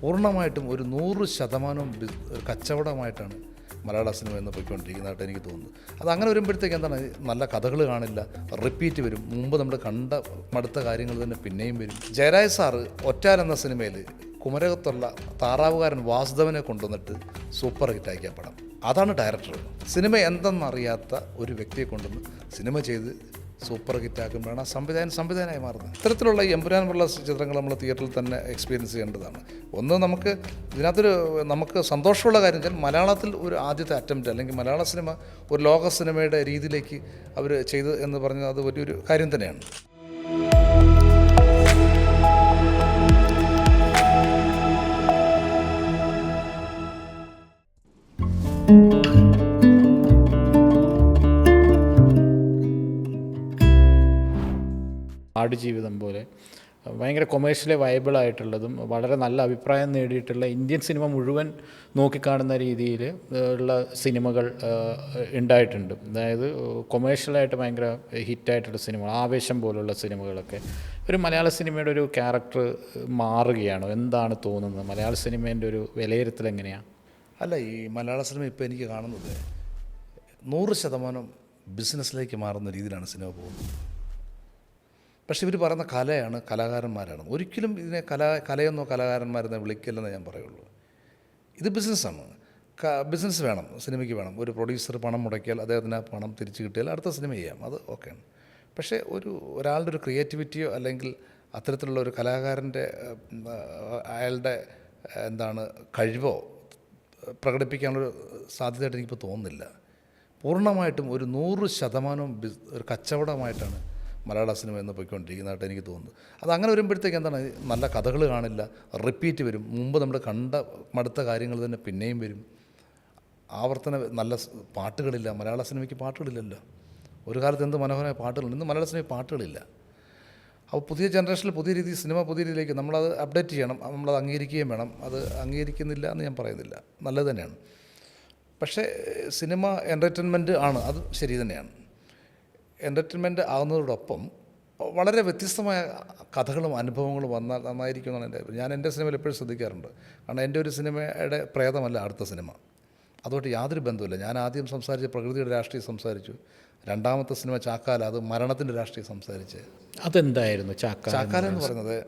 പൂർണമായിട്ടും ഒരു നൂറ് ശതമാനവും കച്ചവടമായിട്ടാണ് മലയാള സിനിമ എന്ന് പോയിക്കൊണ്ടിരിക്കുന്നതായിട്ട് എനിക്ക് തോന്നുന്നു. അത് അങ്ങനെ വരുമ്പോഴത്തേക്ക് എന്താണ്? നല്ല കഥകൾ കാണില്ല റിപ്പീറ്റ് വരും. മുമ്പ് നമ്മൾ കണ്ട മടുത്ത കാര്യങ്ങൾ തന്നെ പിന്നെയും വരും. ജയരാജ് സാറ് ഒറ്റാൽ എന്ന സിനിമയിൽ കുമരകത്തുള്ള താറാവുകാരൻ വാസുദേവനെ കൊണ്ടുവന്നിട്ട് സൂപ്പർ ഹിറ്റാക്കിയ പടം. അതാണ് ഡയറക്ടർ. സിനിമ എന്തെന്നറിയാത്ത ഒരു വ്യക്തിയെ കൊണ്ടുവന്ന് സിനിമ ചെയ്ത് സൂപ്പർ ഹിറ്റ് ഹിറ്റാക്കുമ്പോഴാണ് ആ സംവിധാനം സംവിധാനമായി മാറുന്നത്. ഇത്തരത്തിലുള്ള എമ്പുരാൻ പോലുള്ള ചിത്രങ്ങൾ നമ്മൾ തിയേറ്ററിൽ തന്നെ എക്സ്പീരിയൻസ് ചെയ്യേണ്ടതാണ്. ഒന്ന് നമുക്ക് ഇതിനകത്തൊരു നമുക്ക് സന്തോഷമുള്ള കാര്യം വെച്ചാൽ മലയാളത്തിൽ ഒരു ആദ്യത്തെ അറ്റംപ്റ്റ് അല്ലെങ്കിൽ മലയാള സിനിമ ഒരു ലോക സിനിമയുടെ രീതിയിലേക്ക് അവർ ചെയ്തു എന്ന് പറഞ്ഞത് അത് വലിയൊരു കാര്യം തന്നെയാണ്. ആടുജീവിതം പോലെ. ഭയങ്കര കൊമേഴ്ഷ്യലി വയബിളായിട്ടുള്ളതും വളരെ നല്ല അഭിപ്രായം നേടിയിട്ടുള്ള ഇന്ത്യൻ സിനിമ മുഴുവൻ നോക്കിക്കാണുന്ന രീതിയിൽ ഉള്ള സിനിമകൾ ഉണ്ടായിട്ടുണ്ട്. അതായത് കൊമേഴ്ഷ്യലായിട്ട് ഭയങ്കര ഹിറ്റായിട്ടുള്ള സിനിമകൾ ആവേശം പോലുള്ള സിനിമകളൊക്കെ. ഒരു മലയാള സിനിമയുടെ ഒരു ക്യാരക്ടർ മാറുകയാണോ? എന്താണ് തോന്നുന്നത്? മലയാള സിനിമേന്റെ ഒരു വിലയിരുത്തൽ എങ്ങനെയാണ് അല്ല ഈ മലയാള സിനിമ ഇപ്പോൾ എനിക്ക് കാണുന്നത് നൂറ് ശതമാനം ബിസിനസ്സിലേക്ക് മാറുന്ന രീതിയിലാണ് സിനിമ പോകുന്നത്. പക്ഷെ ഇവർ പറയുന്ന കലയാണ് കലാകാരന്മാരാണ് ഒരിക്കലും ഇതിനെ കല കലയെന്നോ കലാകാരന്മാരെന്നോ വിളിക്കില്ലെന്ന് ഞാൻ പറയുള്ളൂ. ഇത് ബിസിനസ്സാണ്. ബിസിനസ് വേണം സിനിമയ്ക്ക് വേണം. ഒരു പ്രൊഡ്യൂസർ പണം മുടക്കിയാൽ അദ്ദേഹത്തിന് ആ പണം തിരിച്ചു കിട്ടിയാൽ അടുത്ത സിനിമ ചെയ്യാം. അത് ഓക്കെയാണ്. പക്ഷേ ഒരു ഒരാളുടെ ഒരു ക്രിയേറ്റിവിറ്റിയോ അല്ലെങ്കിൽ അത്തരത്തിലുള്ള ഒരു കലാകാരന്റെ അയാളുടെ എന്താണ് കഴിവോ പ്രകടിപ്പിക്കാനുള്ളൊരു സാധ്യതയായിട്ട് എനിക്കിപ്പോൾ തോന്നുന്നില്ല. പൂർണമായിട്ടും ഒരു നൂറ് ശതമാനവും ഒരു കച്ചവടമായിട്ടാണ് മലയാള സിനിമ എന്ന് പോയിക്കൊണ്ടിരിക്കുന്നതായിട്ട് എനിക്ക് തോന്നുന്നു. അത് അങ്ങനെ വരുമ്പോഴത്തേക്ക് എന്താണ്? നല്ല കഥകൾ കാണില്ല റിപ്പീറ്റ് വരും. മുമ്പ് നമ്മൾ കണ്ട മടുത്ത കാര്യങ്ങൾ തന്നെ പിന്നെയും വരും. ആവർത്തന നല്ല പാട്ടുകളില്ല. മലയാള സിനിമയ്ക്ക് പാട്ടുകളില്ലല്ലോ. ഒരു കാലത്ത് എന്ത് മനോഹരമായ പാട്ടുകളുണ്ട്. ഇന്ന് മലയാള സിനിമയിൽ പാട്ടുകളില്ല. അപ്പോൾ പുതിയ ജനറേഷനിൽ പുതിയ രീതി സിനിമ പുതിയ രീതിയിലേക്ക് നമ്മളത് അപ്ഡേറ്റ് ചെയ്യണം. നമ്മളത് അംഗീകരിക്കുകയും വേണം. അത് അംഗീകരിക്കുന്നില്ല എന്ന് ഞാൻ പറയുന്നില്ല. നല്ലത് തന്നെയാണ്. പക്ഷേ സിനിമ എന്റർടൈൻമെന്റ് ആണ്. അത് ശരി തന്നെയാണ്. എന്റർടൈൻമെന്റ് ആകുന്നതോടൊപ്പം വളരെ വ്യത്യസ്തമായ കഥകളും അനുഭവങ്ങളും വന്നാൽ നന്നായിരിക്കും എന്നാണ് എന്റെ. ഞാൻ എന്റെ സിനിമയിൽ എപ്പോഴും ശ്രദ്ധിക്കാറുണ്ട്. കാരണം എന്റെ ഒരു സിനിമയുടെ പ്രേതമല്ല അടുത്ത സിനിമ. അതുകൊണ്ട് യാതൊരു ബന്ധമില്ല ഞാൻ ആദ്യം സംസാരിച്ച പ്രകൃതിയുടെ രാഷ്ട്രീയം സംസാരിച്ചു. രണ്ടാമത്തെ സിനിമ ചാക്കാല അത് മരണത്തിന്റെ രാഷ്ട്രീയം സംസാരിച്ച്. അതെന്തായിരുന്നു ചാക്ക ചാക്കാല എന്ന് പറയുന്നത്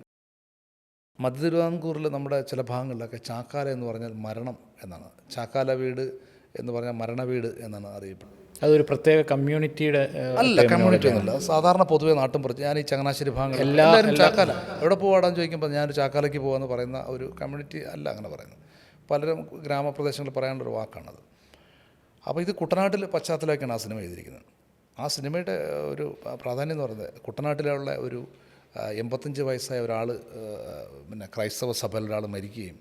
മധ്യ തിരുവിതാംകൂറിൽ നമ്മുടെ ചില ഭാഗങ്ങളിലൊക്കെ ചാക്കാല എന്ന് പറഞ്ഞാൽ മരണം എന്നാണ്. ചാക്കാല വീട് എന്ന് പറഞ്ഞാൽ മരണ വീട് എന്നാണ് അറിയപ്പെടുന്നത്. അതൊരു പ്രത്യേക കമ്മ്യൂണിറ്റിയുടെ അല്ല കമ്മ്യൂണിറ്റി ഒന്നുമില്ല. സാധാരണ പൊതുവേ നാട്ടും പുറത്ത് ഞാൻ ഈ ചങ്ങനാശ്ശേരി ഭാഗങ്ങൾ എല്ലാവരും ചാക്കാല. എവിടെ പോവാടാന്ന് ചോദിക്കുമ്പോൾ ഞാനൊരു ചാക്കാലയ്ക്ക് പോകാമെന്ന് പറയുന്ന ഒരു കമ്മ്യൂണിറ്റി അല്ല അങ്ങനെ പറയുന്നത്. പലരും ഗ്രാമപ്രദേശങ്ങളിൽ പറയാനുള്ളൊരു വാക്കാണത്. അപ്പോൾ ഇത് കുട്ടനാട്ടിൽ പശ്ചാത്തലമൊക്കെയാണ് ആ സിനിമ ചെയ്തിരിക്കുന്നത് ആ സിനിമയുടെ ഒരു പ്രാധാന്യം എന്ന് പറയുന്നത് കുട്ടനാട്ടിലുള്ള ഒരു എൺപത്തഞ്ച് വയസ്സായ ഒരാൾ പിന്നെ ക്രൈസ്തവ സഭയിൽ ഒരാൾ മരിക്കുകയും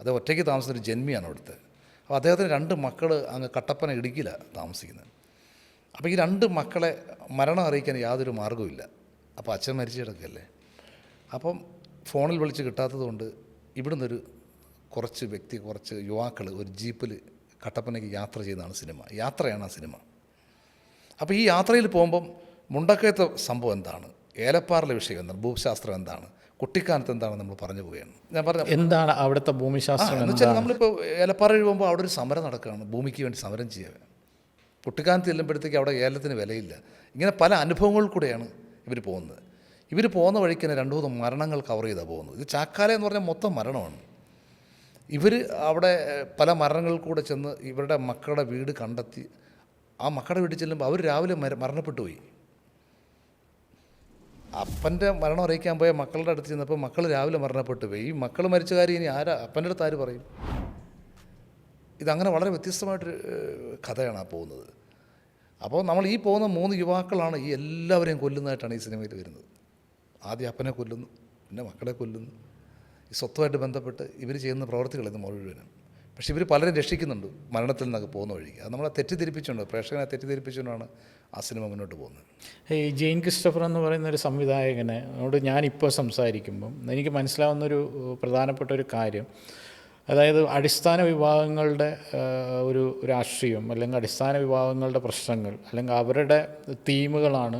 അത് ഒറ്റയ്ക്ക് താമസിച്ച ഒരു ജന്മിയാണ് അവിടുത്തെ. അപ്പോൾ അദ്ദേഹത്തിന് രണ്ട് മക്കൾ അങ്ങ് കട്ടപ്പന ഇടുക്കിയിലാണ് താമസിക്കുന്നത്. അപ്പോൾ ഈ രണ്ട് മക്കളെ മരണം അറിയിക്കാൻ യാതൊരു മാർഗവുമില്ല. അപ്പോൾ അച്ഛൻ മരിച്ചു കിടക്കല്ലേ അപ്പം ഫോണിൽ വിളിച്ച് കിട്ടാത്തതുകൊണ്ട് ഇവിടുന്ന് ഒരു കുറച്ച് വ്യക്തി കുറച്ച് യുവാക്കൾ ഒരു ജീപ്പിൽ കട്ടപ്പനയ്ക്ക് യാത്ര ചെയ്യുന്നതാണ് സിനിമ. യാത്രയാണ് ആ സിനിമ. അപ്പോൾ ഈ യാത്രയിൽ പോകുമ്പം മുണ്ടക്കയത്തെ സംഭവം എന്താണ്? ഏലപ്പാറിലെ വിഷയം എന്താണ്? ഭൂമിശാസ്ത്രം എന്താണ്? കുട്ടിക്കാലത്ത് എന്താണെന്ന് നമ്മൾ പറഞ്ഞു പോവുകയാണ്? ഞാൻ പറഞ്ഞു എന്താണ് അവിടുത്തെ ഭൂമിശാസ്ത്രം എന്ന് വെച്ചാൽ നമ്മളിപ്പോൾ ഏലപ്പാറ പോകുമ്പോൾ അവിടെ ഒരു സമരം നടക്കുകയാണ്. ഭൂമിക്ക് വേണ്ടി സമരം ചെയ്യുക കുട്ടിക്കാലത്ത് ചെല്ലുമ്പോഴത്തേക്ക് അവിടെ ഏലത്തിന് വിലയില്ല. ഇങ്ങനെ പല അനുഭവങ്ങളിൽ കൂടെയാണ് ഇവർ പോകുന്നത്. ഇവർ പോകുന്ന വഴിക്ക് തന്നെ രണ്ടു മൂന്ന് മരണങ്ങൾ കവർ ചെയ്താണ് പോകുന്നത്. ഇത് ചാക്കാല എന്ന് പറഞ്ഞാൽ മൊത്തം മരണമാണ്. ഇവർ അവിടെ പല മരണങ്ങളിൽ കൂടെ ചെന്ന് ഇവരുടെ മക്കളുടെ വീട് കണ്ടെത്തി. ആ മക്കളുടെ വീട്ടിൽ ചെല്ലുമ്പോൾ അവർ രാവിലെ മര മരണപ്പെട്ടു പോയി. അപ്പന്റെ മരണം അറിയിക്കാൻ പോയ മക്കളുടെ അടുത്ത് ചെന്നപ്പോൾ മക്കൾ രാവിലെ മരണപ്പെട്ടു പോയി. ഈ മക്കൾ മരിച്ച കാര്യം ഇനി ആരാ അപ്പന്റെ അടുത്ത് ആര് പറയും? ഇതങ്ങനെ വളരെ വ്യത്യസ്തമായിട്ടൊരു കഥയാണ് ആ പോകുന്നത്. അപ്പോൾ നമ്മൾ ഈ പോകുന്ന മൂന്ന് യുവാക്കളാണ് ഈ എല്ലാവരെയും കൊല്ലുന്നതായിട്ടാണ് ഈ സിനിമയിൽ വരുന്നത്. ആദ്യം അപ്പനെ കൊല്ലുന്നു പിന്നെ മക്കളെ കൊല്ലുന്നു. ഈ സ്വത്തുമായിട്ട് ബന്ധപ്പെട്ട് ഇവർ ചെയ്യുന്ന പ്രവർത്തികൾ ഇത് മുഴുവനും. പക്ഷേ ഇവർ പലരും രക്ഷിക്കുന്നുണ്ട് മരണത്തിൽ നിന്നൊക്കെ പോകുന്ന വഴിക്ക്. അത് നമ്മളെ തെറ്റിദ്ധരിപ്പിച്ചുകൊണ്ട് പ്രേക്ഷകനെ തെറ്റിദ്ധരിപ്പിച്ചുകൊണ്ടാണ് ആ സിനിമ മുന്നോട്ട് പോകുന്നത്. ഈ ജെയിൻ ക്രിസ്റ്റഫർ എന്ന് പറയുന്ന ഒരു സംവിധായകനെ സംവിധായകനോട് ഞാനിപ്പോൾ സംസാരിക്കുമ്പം എനിക്ക് മനസ്സിലാവുന്നൊരു പ്രധാനപ്പെട്ട ഒരു കാര്യം. അതായത് അടിസ്ഥാന വിഭാഗങ്ങളുടെ ഒരു രാഷ്ട്രീയം അല്ലെങ്കിൽ അടിസ്ഥാന വിഭാഗങ്ങളുടെ പ്രശ്നങ്ങൾ അല്ലെങ്കിൽ അവരുടെ തീമുകളാണ്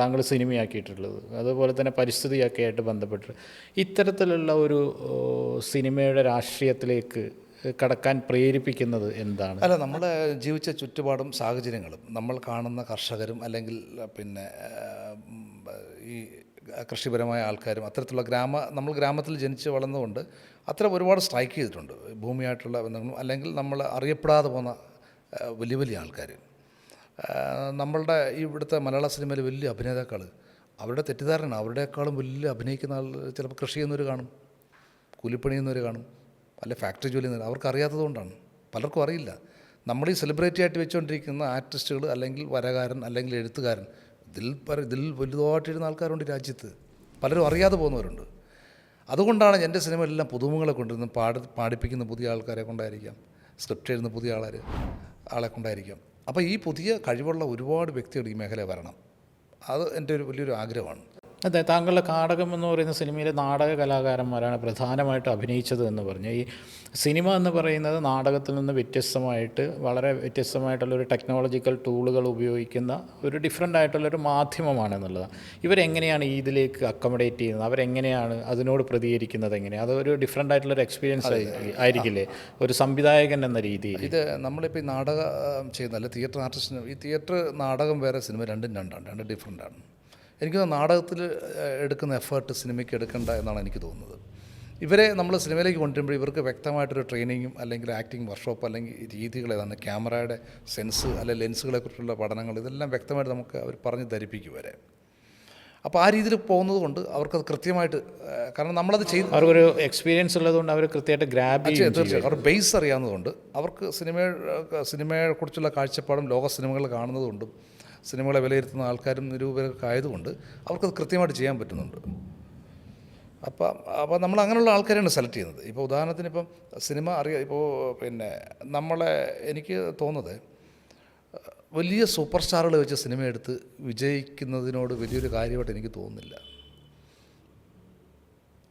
താങ്കൾ സിനിമയാക്കിയിട്ടുള്ളത്. അതുപോലെ തന്നെ പരിസ്ഥിതിയൊക്കെ ആയിട്ട് ബന്ധപ്പെട്ട് ഇത്തരത്തിലുള്ള ഒരു സിനിമയുടെ രാഷ്ട്രീയത്തിലേക്ക് കടക്കാൻ പ്രേരിപ്പിക്കുന്നത് എന്താണ്? അല്ല നമ്മൾ ജീവിച്ച ചുറ്റുപാടും സാഹചര്യങ്ങളും നമ്മൾ കാണുന്ന കർഷകരും അല്ലെങ്കിൽ പിന്നെ ഈ കൃഷിപരമായ ആൾക്കാരും അത്തരത്തിലുള്ള ഗ്രാമ നമ്മൾ ഗ്രാമത്തിൽ ജനിച്ച് വളർന്നതുകൊണ്ട് അത്തരം ഒരുപാട് സ്ട്രൈക്ക് ചെയ്തിട്ടുണ്ട്. ഭൂമിയായിട്ടുള്ള ബന്ധങ്ങളും അല്ലെങ്കിൽ നമ്മൾ അറിയപ്പെടാതെ പോകുന്ന വലിയ വലിയ ആൾക്കാർ നമ്മളുടെ ഇവിടുത്തെ മലയാള സിനിമയിൽ വലിയ അഭിനേതാക്കൾ അവരുടെ തെറ്റിദ്ധാരണ അവരുടെക്കാളും വലിയ അഭിനയിക്കുന്ന ആൾ ചിലപ്പോൾ കൃഷി ചെയ്യുന്നവർ കാണും കൂലിപ്പണി ചെയ്യുന്നവർ കാണും അല്ലെ ഫാക്ടറി ജോലി ചെയ്യുന്നവർ അവർക്ക് അറിയാത്തത് കൊണ്ടാണ്. പലർക്കും അറിയില്ല. നമ്മൾ ഈ സെലിബ്രിറ്റി ആയിട്ട് വെച്ചുകൊണ്ടിരിക്കുന്ന ആർട്ടിസ്റ്റുകൾ അല്ലെങ്കിൽ വരകാരൻ അല്ലെങ്കിൽ എഴുത്തുകാരൻ ഇതിൽ ഇതിൽ വലുതായിട്ടിരുന്ന ആൾക്കാരുണ്ട് രാജ്യത്ത്. പലരും അറിയാതെ പോകുന്നവരുണ്ട്. അതുകൊണ്ടാണ് എന്റെ സിനിമയിലെല്ലാം പുതുമുകളെ കൊണ്ടിരുന്ന് പാടി പാടിപ്പിക്കുന്ന പുതിയ ആൾക്കാരെ കൊണ്ടായിരിക്കാം. സ്ക്രിപ്റ്റ് എഴുതുന്ന പുതിയ ആളെ ആളെ കൊണ്ടായിരിക്കാം. അപ്പോൾ ഈ പുതിയ കഴിവുള്ള ഒരുപാട് വ്യക്തികൾ ഈ മേഖലയിൽ വരണം. അത് എന്റെ ഒരു വലിയൊരു ആഗ്രഹമാണ്. അതെ താങ്കളുടെ കാടകം എന്ന് പറയുന്ന സിനിമയിലെ നാടക കലാകാരന്മാരാണ് പ്രധാനമായിട്ട് അഭിനയിച്ചത് എന്ന് പറഞ്ഞു. ഈ സിനിമ എന്ന് പറയുന്നത് നാടകത്തിൽ നിന്ന് വ്യത്യസ്തമായിട്ട് വളരെ വ്യത്യസ്തമായിട്ടുള്ള ഒരു ടെക്നോളജിക്കൽ ടൂളുകൾ ഉപയോഗിക്കുന്ന ഒരു ഡിഫറെന്റ് ആയിട്ടുള്ളൊരു മാധ്യമമാണ് എന്നുള്ളതാണ് ഇവരെങ്ങനെയാണ് ഇതിലേക്ക് അക്കോമഡേറ്റ് ചെയ്യുന്നത്? അവരെങ്ങനെയാണ് അതിനോട് പ്രതികരിക്കുന്നത് എങ്ങനെയാണ് അതൊരു ഡിഫറെന്റ് ആയിട്ടുള്ളൊരു എക്സ്പീരിയൻസ് ആയിരിക്കില്ലേ? ഒരു സംവിധായകൻ എന്ന രീതിയിൽ. ഇത് നമ്മളിപ്പോൾ ഈ നാടകം ചെയ്യുന്നതല്ല? തിയേറ്റർ ആർട്ടിസ്റ്റിന് ഈ തിയേറ്റർ നാടകം വേറെ സിനിമ രണ്ടും രണ്ടാണ് രണ്ട് ഡിഫറെന്റ് ആണ്. എനിക്ക് നാടകത്തിൽ എടുക്കുന്ന എഫേർട്ട് സിനിമയ്ക്ക് എടുക്കേണ്ട എന്നാണ് എനിക്ക് തോന്നുന്നത്. ഇവരെ നമ്മൾ സിനിമയിലേക്ക് കൊണ്ടുവരുമ്പോൾ ഇവർക്ക് വ്യക്തമായിട്ടൊരു ട്രെയിനിങ്ങും അല്ലെങ്കിൽ ആക്ടിങ് വർക്ക്ഷോപ്പ് അല്ലെങ്കിൽ രീതികൾ ഏതാണ് ക്യാമറയുടെ സെൻസ് അല്ലെങ്കിൽ ലെൻസുകളെക്കുറിച്ചുള്ള പഠനങ്ങൾ ഇതെല്ലാം വ്യക്തമായിട്ട് നമുക്ക് അവർ പറഞ്ഞ് ധരിപ്പിക്കും വരെ അപ്പോൾ ആ രീതിയിൽ പോകുന്നത് കൊണ്ട് അവർക്കത് കൃത്യമായിട്ട് കാരണം നമ്മളത് ചെയ്ത് അവർക്കൊരു എക്സ്പീരിയൻസ് ഉള്ളതുകൊണ്ട് അവർ കൃത്യമായിട്ട് ഗ്രാബ് ചെയ്യും. തീർച്ചയായും അവർ ബേസ് അറിയാവുന്നതുകൊണ്ട് അവർക്ക് സിനിമയെ സിനിമയെക്കുറിച്ചുള്ള കാഴ്ചപ്പാടും ലോക സിനിമകൾ കാണുന്നതുകൊണ്ടും സിനിമകളെ വിലയിരുത്തുന്ന ആൾക്കാരും നിരൂപകരൊക്കെ ആയതുകൊണ്ട് അവർക്കത് കൃത്യമായിട്ട് ചെയ്യാൻ പറ്റുന്നുണ്ട്. അപ്പം അപ്പോൾ നമ്മൾ അങ്ങനെയുള്ള ആൾക്കാരെയാണ് സെലക്ട് ചെയ്യുന്നത്. ഇപ്പോൾ ഉദാഹരണത്തിന് ഇപ്പം സിനിമ അറിയാം ഇപ്പോൾ പിന്നെ നമ്മളെ എനിക്ക് തോന്നുന്നത് വലിയ സൂപ്പർ സ്റ്റാറുകൾ വെച്ച് സിനിമ എടുത്ത് വിജയിക്കുന്നതിനോട് വലിയൊരു കാര്യമായിട്ട് എനിക്ക് തോന്നുന്നില്ല.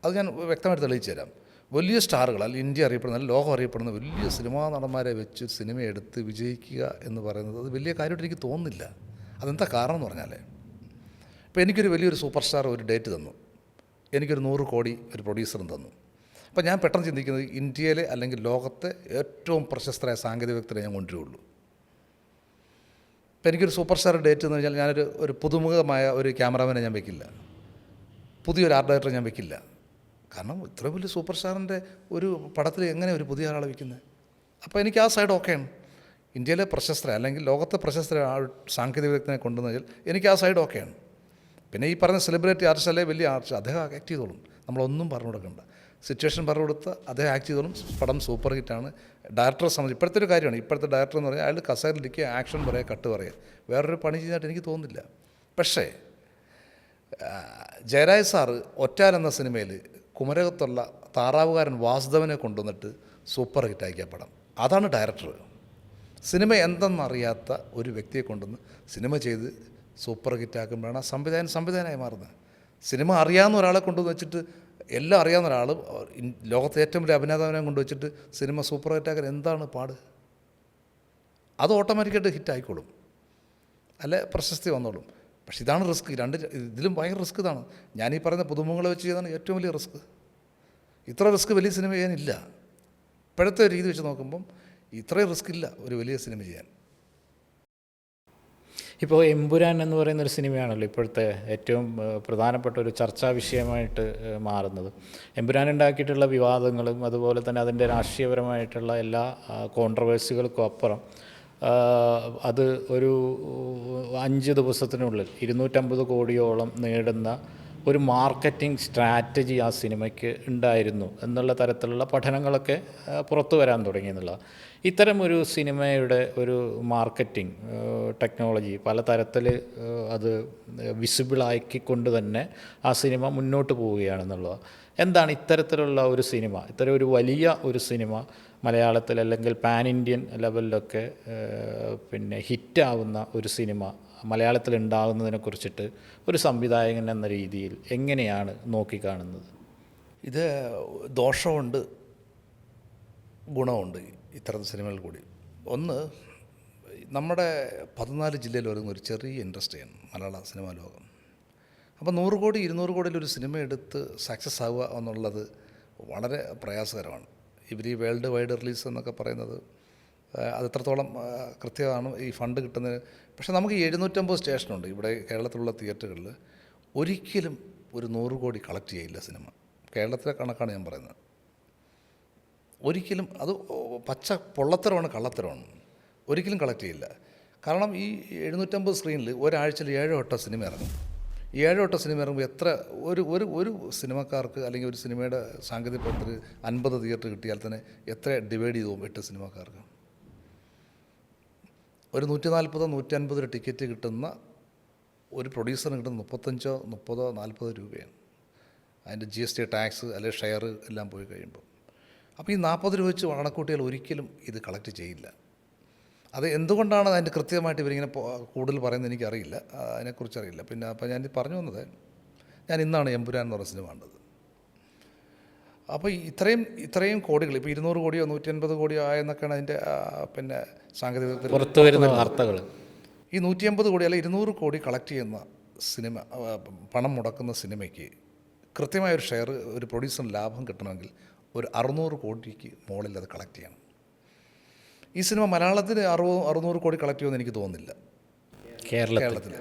അത് ഞാൻ വ്യക്തമായിട്ട് തെളിയിച്ചു തരാം. വലിയ സ്റ്റാറുകൾ അല്ലെങ്കിൽ ഇന്ത്യ അറിയപ്പെടുന്ന അല്ലെങ്കിൽ ലോകം അറിയപ്പെടുന്ന വലിയ സിനിമാ നടന്മാരെ വെച്ച് സിനിമ എടുത്ത് വിജയിക്കുക എന്ന് പറയുന്നത് അത് വലിയ കാര്യമായിട്ട് എനിക്ക് തോന്നുന്നില്ല. അതെന്താ കാരണം എന്ന് പറഞ്ഞാൽ ഇപ്പോൾ എനിക്കൊരു വലിയൊരു സൂപ്പർ സ്റ്റാർ ഒരു ഡേറ്റ് തന്നു. എനിക്കൊരു നൂറ് കോടി ഒരു പ്രൊഡ്യൂസറും തന്നു. അപ്പോൾ ഞാൻ പെട്ടെന്ന് ചിന്തിക്കുന്നത് ഇന്ത്യയിലെ അല്ലെങ്കിൽ ലോകത്തെ ഏറ്റവും പ്രശസ്തരായ സാങ്കേതിക വ്യക്തിയെ ഞാൻ കൊണ്ടുവരുള്ളൂ. ഇപ്പോൾ എനിക്കൊരു സൂപ്പർ സ്റ്റാർ ഡേറ്റ് എന്ന് പറഞ്ഞാൽ ഞാനൊരു ഒരു പുതുമുഖമായ ഒരു ക്യാമറാമാനെ ഞാൻ വെക്കില്ല. പുതിയൊരു ആർട്ട് ഡയറക്ടറെ ഞാൻ വെക്കില്ല. കാരണം ഇത്ര വലിയ സൂപ്പർ സ്റ്റാറിന്റെ ഒരു പടത്തിൽ എങ്ങനെ ഒരു പുതിയ ആളെ വയ്ക്കുന്നത് അപ്പോൾ എനിക്ക് ആ സൈഡ് ഓക്കെയാണ്. ഇന്ത്യയിലെ പ്രശസ്തര അല്ലെങ്കിൽ ലോകത്തെ പ്രശസ്തര ആ സാങ്കേതിക വിദഗ്ധനെ കൊണ്ടുവന്നതിൽ എനിക്ക് ആ സൈഡ് ഓക്കെയാണ് പിന്നെ ഈ പറഞ്ഞ സെലിബ്രിറ്റി ആർട്ടിസ്റ്റ് അല്ലെ വലിയ ആർട്ടിസ്റ്റ് അദ്ദേഹം ആക്ട് ചെയ്തോളും. നമ്മളൊന്നും പറഞ്ഞു കൊടുക്കണ്ട. സിറ്റുവേഷൻ പറഞ്ഞു കൊടുത്ത് അദ്ദേഹം ആക്ട് ചെയ്തോളും. പടം സൂപ്പർ ഹിറ്റാണ് ഡയറക്ടറെ സംബന്ധിച്ച് ഇപ്പോഴത്തെ ഒരു കാര്യമാണ്. ഇപ്പോഴത്തെ ഡയറക്ടർ എന്ന് പറഞ്ഞാൽ അയാൾ കസേരയിലിരിക്കുക ആക്ഷൻ പറയുക കട്ട് പറയുക. വേറൊരു പണി ചെയ്തായിട്ട് എനിക്ക് തോന്നുന്നില്ല. പക്ഷേ ജയരാജ് സാറ് ഒറ്റാൽ എന്ന സിനിമയിൽ കുമരകത്തുള്ള താറാവുകാരൻ വാസുദേവനെ കൊണ്ടുവന്നിട്ട് സൂപ്പർ ഹിറ്റാക്കിയ പടം. അതാണ് ഡയറക്ടർ സിനിമ എന്തെന്നറിയാത്ത ഒരു വ്യക്തിയെ കൊണ്ടുവന്ന് സിനിമ ചെയ്ത് സൂപ്പർ ഹിറ്റാക്കുമ്പോഴാണ് ആ സംവിധായകൻ സംവിധാനമായി മാറുന്നത്. സിനിമ അറിയാവുന്ന ഒരാളെ കൊണ്ടുവന്ന് വെച്ചിട്ട് എല്ലാം അറിയാവുന്ന ഒരാൾ ലോകത്തെ ഏറ്റവും വലിയ അഭിനേതാവിനെ കൊണ്ടുവച്ചിട്ട് സിനിമ സൂപ്പർ ഹിറ്റാക്കാൻ എന്താണ് പാട്? അത് ഓട്ടോമാറ്റിക്കായിട്ട് ഹിറ്റ് ആയിക്കോളും അല്ലെ? പ്രശസ്തി വന്നോളും. പക്ഷെ ഇതാണ് റിസ്ക്. രണ്ട് ഇതിലും ഭയങ്കര റിസ്ക് ഇതാണ്. ഞാൻ ഈ പറയുന്ന പുതുമുഖങ്ങളെ വെച്ച് ചെയ്താണ് ഏറ്റവും വലിയ റിസ്ക്. ഇത്ര റിസ്ക് വലിയ സിനിമ ചെയ്യാനില്ല. ഇപ്പോഴത്തെ രീതി വെച്ച് നോക്കുമ്പം ഇത്രയും റിസ്ക് ഇല്ല ഒരു വലിയ സിനിമ ചെയ്യാൻ. ഇപ്പോൾ എമ്പുരാൻ എന്ന് പറയുന്ന ഒരു സിനിമയാണല്ലോ ഇപ്പോഴത്തെ ഏറ്റവും പ്രധാനപ്പെട്ട ഒരു ചർച്ചാ വിഷയമായിട്ട് മാറുന്നത്. എമ്പുരാൻ ഉണ്ടാക്കിയിട്ടുള്ള വിവാദങ്ങളും അതുപോലെ തന്നെ അതിന്റെ രാഷ്ട്രീയപരമായിട്ടുള്ള എല്ലാ കോൺട്രവേഴ്സികൾക്കും അപ്പുറം അത് ഒരു അഞ്ച് ദിവസത്തിനുള്ളിൽ ഇരുന്നൂറ്റമ്പത് കോടിയോളം നേടുന്ന ഒരു മാർക്കറ്റിംഗ് സ്ട്രാറ്റജി ആ സിനിമയ്ക്ക് ഉണ്ടായിരുന്നു എന്നുള്ള തരത്തിലുള്ള പഠനങ്ങളൊക്കെ പുറത്തു വരാൻ തുടങ്ങി എന്നുള്ളത് ഇത്തരം ഒരു സിനിമയുടെ ഒരു മാർക്കറ്റിംഗ് ടെക്നോളജി പല തരത്തിൽ അത് വിസിബിളാക്കിക്കൊണ്ട് തന്നെ ആ സിനിമ മുന്നോട്ട് പോവുകയാണെന്നുള്ളത് എന്താണ് ഇത്തരത്തിലുള്ള ഒരു സിനിമ? ഇത്തരം ഒരു വലിയ ഒരു സിനിമ മലയാളത്തിൽ അല്ലെങ്കിൽ പാൻ ഇന്ത്യൻ ലെവലിലൊക്കെ പിന്നെ ഹിറ്റാവുന്ന ഒരു സിനിമ മലയാളത്തിൽ ഉണ്ടാകുന്നതിനെ കുറിച്ചിട്ട് ഒരു സംവിധായകൻ എന്ന രീതിയിൽ എങ്ങനെയാണ് നോക്കിക്കാണുന്നത്? ഇത് ദോഷമുണ്ട് ഗുണമുണ്ട് ഇത്തരം സിനിമകൾ കൂടി. ഒന്ന് നമ്മുടെ പതിനാല് ജില്ലയിൽ വരുന്ന ഒരു ചെറിയ ഇൻഡസ്ട്രിയാണ് മലയാള സിനിമാ ലോകം. അപ്പോൾ നൂറ് കോടി ഇരുന്നൂറ് കോടിയിൽ ഒരു സിനിമ എടുത്ത് സക്സസ് ആവുക എന്നുള്ളത് വളരെ പ്രയാസകരമാണ്. ഇവർ ഈ വേൾഡ് വൈഡ് റിലീസ് എന്നൊക്കെ പറയുന്നത് അത് എത്രത്തോളം കൃത്യമാണ് ഈ ഫണ്ട് കിട്ടുന്നത് പക്ഷേ നമുക്ക് ഈ എഴുന്നൂറ്റമ്പത് സ്റ്റേഷനുണ്ട് ഇവിടെ കേരളത്തിലുള്ള തിയേറ്ററുകളിൽ ഒരിക്കലും ഒരു നൂറ് കോടി കളക്ട് ചെയ്യില്ല സിനിമ. കേരളത്തിലെ കണക്കാണ് ഞാൻ പറയുന്നത്. ഒരിക്കലും അത് പച്ച പൊള്ളത്തരമാണ് കള്ളത്തരമാണ്. ഒരിക്കലും കളക്ട് ചെയ്യില്ല. കാരണം ഈ എഴുന്നൂറ്റമ്പത് സ്ക്രീനിൽ ഒരാഴ്ചയിൽ ഏഴോ എട്ടോ സിനിമ ഇറങ്ങും. ഏഴോ എട്ടോ സിനിമ ഇറങ്ങുമ്പോൾ എത്ര ഒരു ഒരു ഒരു സിനിമക്കാർക്ക് അല്ലെങ്കിൽ ഒരു സിനിമയുടെ സാങ്കേതിക സാങ്കേതികത്തിൽ അൻപത് തിയേറ്റർ കിട്ടിയാൽ തന്നെ എത്ര ഡിവൈഡ് ചെയ്തു എട്ട് സിനിമക്കാർക്ക്? ഒരു നൂറ്റി നാൽപ്പതോ നൂറ്റൻപത് ടിക്കറ്റ് കിട്ടുന്ന ഒരു പ്രൊഡ്യൂസറിന് കിട്ടുന്ന മുപ്പത്തഞ്ചോ മുപ്പതോ നാൽപ്പതോ രൂപയാണ്. അതിന്റെ ജി എസ് ടി ടാക്സ് അല്ലെങ്കിൽ ഷെയർ എല്ലാം പോയി കഴിയുമ്പോൾ അപ്പോൾ ഈ നാൽപ്പത് രൂപ വെച്ച് കണക്കൂട്ടിയാൽ ഒരിക്കലും ഇത് കളക്ട് ചെയ്യില്ല. അത് എന്തുകൊണ്ടാണ് അതിന്റെ കൃത്യമായിട്ട് ഇവരിങ്ങനെ കൂടുതൽ പറയുന്നത് എനിക്കറിയില്ല. അതിനെക്കുറിച്ചറിയില്ല പിന്നെ അപ്പോൾ ഞാൻ പറഞ്ഞു വന്നത് ഞാൻ ഇന്നാണ് എമ്പുരാൻ എന്ന് പറഞ്ഞ സിനിമ കണ്ടത്. അപ്പോൾ ഇത്രയും ഇത്രയും കോടികൾ ഇപ്പോൾ ഇരുന്നൂറ് കോടിയോ നൂറ്റി അൻപത് കോടിയോ ആയെന്നൊക്കെയാണ് അതിന്റെ പിന്നെ സാങ്കേതികത്തിൽ പുറത്തു വരുന്ന വാർത്തകൾ. ഈ നൂറ്റി അമ്പത് കോടി അല്ല ഇരുന്നൂറ് കോടി കളക്ട് ചെയ്യുന്ന സിനിമ പണം മുടക്കുന്ന സിനിമയ്ക്ക് കൃത്യമായ ഒരു ഷെയർ ഒരു പ്രൊഡ്യൂസറിന് ലാഭം കിട്ടണമെങ്കിൽ ഒരു അറുന്നൂറ് കോടിക്ക് മുകളിൽ അത് കളക്ട് ചെയ്യണം. ഈ സിനിമ മലയാളത്തിന് അറുപത് അറുന്നൂറ് കോടി കളക്ട് ചെയ്യുമെന്ന് എനിക്ക് തോന്നുന്നില്ല. കേരളത്തിൽ.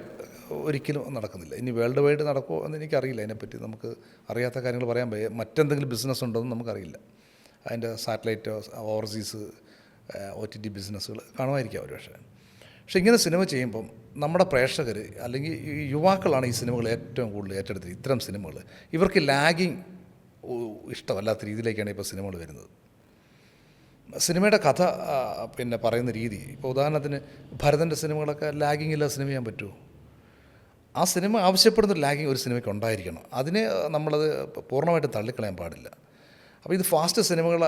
ഒരിക്കലും നടക്കുന്നില്ല. ഇനി വേൾഡ് വൈഡ് നടക്കുമോ എന്ന് എനിക്കറിയില്ല. അതിനെപ്പറ്റി നമുക്ക് അറിയാത്ത കാര്യങ്ങൾ പറയാൻ പറ്റും മറ്റെന്തെങ്കിലും ബിസിനസ് ഉണ്ടോ എന്ന് നമുക്കറിയില്ല. അതിന്റെ സാറ്റലൈറ്റോ ഓവർസീസ് ഒ ടി ടി ബിസിനസ്സുകൾ കാണുമായിരിക്കാം ഒരു പക്ഷേ പക്ഷേ ഇങ്ങനെ സിനിമ ചെയ്യുമ്പം നമ്മുടെ പ്രേക്ഷകർ അല്ലെങ്കിൽ യുവാക്കളാണ് ഈ സിനിമകൾ ഏറ്റവും കൂടുതൽ ഏറ്റെടുത്തത് ഇത്തരം സിനിമകൾ. ഇവർക്ക് ലാഗിങ് ഇഷ്ടമല്ലാത്ത രീതിയിലേക്കാണ് ഇപ്പോൾ സിനിമകൾ വരുന്നത്. സിനിമയുടെ കഥ പിന്നെ പറയുന്ന രീതി. ഇപ്പോൾ ഉദാഹരണത്തിന് ഭരതന്റെ സിനിമകളൊക്കെ ലാഗിങ് ഇല്ലാതെ സിനിമ ചെയ്യാൻ പറ്റുമോ? ആ സിനിമ ആവശ്യപ്പെടുന്ന ലാഗിങ് ഒരു സിനിമയ്ക്ക് ഉണ്ടായിരിക്കണം. അതിനെ നമ്മളത് പൂർണമായിട്ട് തള്ളിക്കളയാൻ പാടില്ല. അപ്പോൾ ഇത് ഫാസ്റ്റ് സിനിമകൾ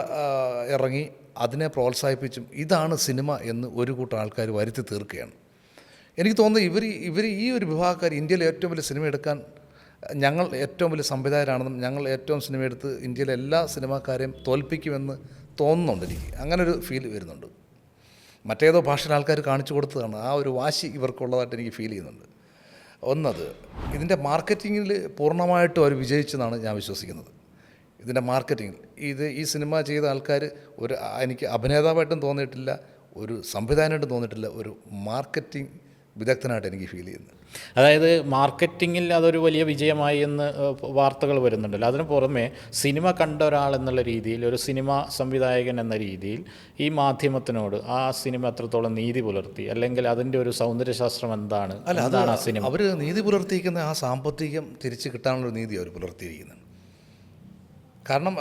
ഇറങ്ങി അതിനെ പ്രോത്സാഹിപ്പിച്ചും ഇതാണ് സിനിമ എന്ന് ഒരു കൂട്ടം ആൾക്കാർ വരുത്തി തീർക്കുകയാണ്. എനിക്ക് തോന്നുന്നത് ഇവർ ഇവർ ഈ ഒരു വിഭാഗക്കാർ ഇന്ത്യയിലെ ഏറ്റവും വലിയ സിനിമ എടുക്കാൻ ഞങ്ങൾ ഏറ്റവും വലിയ സംവിധായകരാണെന്നും ഞങ്ങൾ ഏറ്റവും സിനിമ എടുത്ത് ഇന്ത്യയിലെ എല്ലാ സിനിമാക്കാരെയും തോൽപ്പിക്കുമെന്ന് തോന്നുന്നുണ്ട് എനിക്ക്. അങ്ങനെ ഒരു ഫീൽ വരുന്നുണ്ട്. മറ്റേതോ ഭാഷയിൽ ആൾക്കാർ കാണിച്ചു കൊടുത്തതാണ്. ആ ഒരു വാശി ഇവർക്കുള്ളതായിട്ട് എനിക്ക് ഫീൽ ചെയ്യുന്നുണ്ട്. ഒന്നത്. ഇതിന്റെ മാർക്കറ്റിങ്ങിൽ പൂർണമായിട്ടും അവർ വിജയിച്ചെന്നാണ് ഞാൻ വിശ്വസിക്കുന്നത്. ഇതിന്റെ മാർക്കറ്റിങ്ങിൽ. ഇത് ഈ സിനിമ ചെയ്ത ആൾക്കാർ ഒരു എനിക്ക് അഭിനേതാവായിട്ടും തോന്നിയിട്ടില്ല ഒരു സംവിധാനമായിട്ടും തോന്നിയിട്ടില്ല ഒരു മാർക്കറ്റിംഗ് വിദഗ്ധനായിട്ട് എനിക്ക് ഫീൽ ചെയ്യുന്നത് അതായത് മാർക്കറ്റിങ്ങിൽ അതൊരു വലിയ വിജയമായി എന്ന് വാർത്തകൾ വരുന്നുണ്ടല്ലോ. അതിന് പുറമെ സിനിമ കണ്ട ഒരാൾ എന്നുള്ള രീതിയിൽ ഒരു സിനിമ സംവിധായകൻ എന്ന രീതിയിൽ ഈ മാധ്യമത്തിനോട് ആ സിനിമ എത്രത്തോളം നീതി പുലർത്തി അല്ലെങ്കിൽ അതിന്റെ ഒരു സൗന്ദര്യശാസ്ത്രം എന്താണ് അല്ല അതാണ് ആ സിനിമ? അവർ നീതി പുലർത്തിയിരിക്കുന്ന ആ സാമ്പത്തികം തിരിച്ച് കിട്ടാനുള്ള നീതി അവർ പുലർത്തിയിരിക്കുന്നത് കാരണം